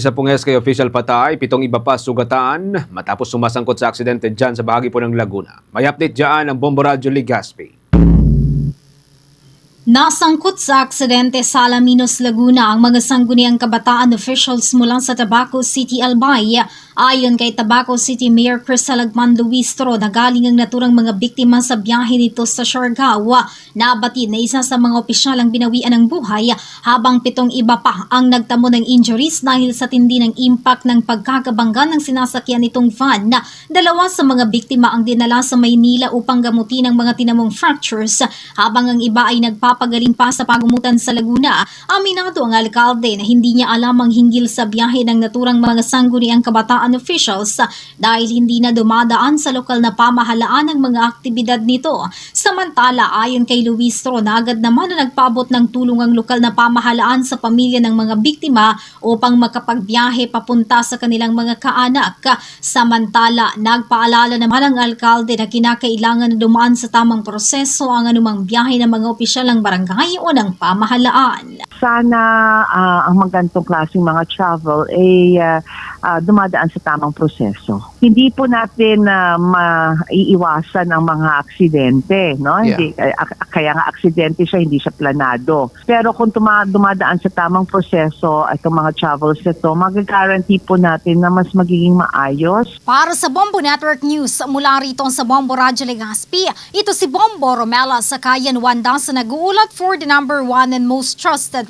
Sa pong SK official patay, pitong iba pa sugatan matapos sumasangkot sa aksidente dyan sa bahagi po ng Laguna. May update dyan ang Bombo Radio Ligaspi. Nasangkot sa aksidente sa Alaminos, Laguna ang mga sangguniang kabataan officials mula sa Tabaco City, Albay. Ayon kay Tabaco City Mayor Chris Alagman Luistro na galing ang naturang mga biktima sa biyahe nito sa Siargao. Nabatid na isa sa mga opisyal ang binawian ng buhay habang pitong iba pa ang nagtamo ng injuries dahil sa tindi ng impact ng pagkakabangga ng sinasakyan nitong van. Dalawa sa mga biktima ang dinala sa Maynila upang gamutin ang mga tinamong fractures habang ang iba ay nagpapagaling pa sa pagumutan sa Laguna. Aminado ang alkalde na hindi niya alam ang hinggil sa biyahe ng naturang mga sangguniang kabataan officials dahil hindi na dumadaan sa lokal na pamahalaan ang mga aktibidad nito. Samantala, ayon kay Luistro na agad naman na nagpaabot ng tulong ang lokal na pamahalaan sa pamilya ng mga biktima upang makapagbiyahe papunta sa kanilang mga kaanak. Samantala, nagpaalala naman ang alkalde na kinakailangan na dumaan sa tamang proseso ang anumang biyahe ng mga opisyal ng barangay o ng pamahalaan. Sana ah, ang mga ganitong klaseng mga travel ay ah, ah, dumadaan sa tamang proseso. Hindi po natin na maiiwasan ang mga aksidente, no? Yeah. Hindi ak- kaya nga aksidente siya, hindi siya planado. Pero kung tuma- dumadaan sa tamang proseso itong mga travels na to, mag-guarantee po natin na mas magiging maayos, Para sa Bombo Network News, mula rito sa Bombo Radyo Legazpi, ito si Bombo Romela sa Kayan Wanda sa nag-uulat for the number one and most trusted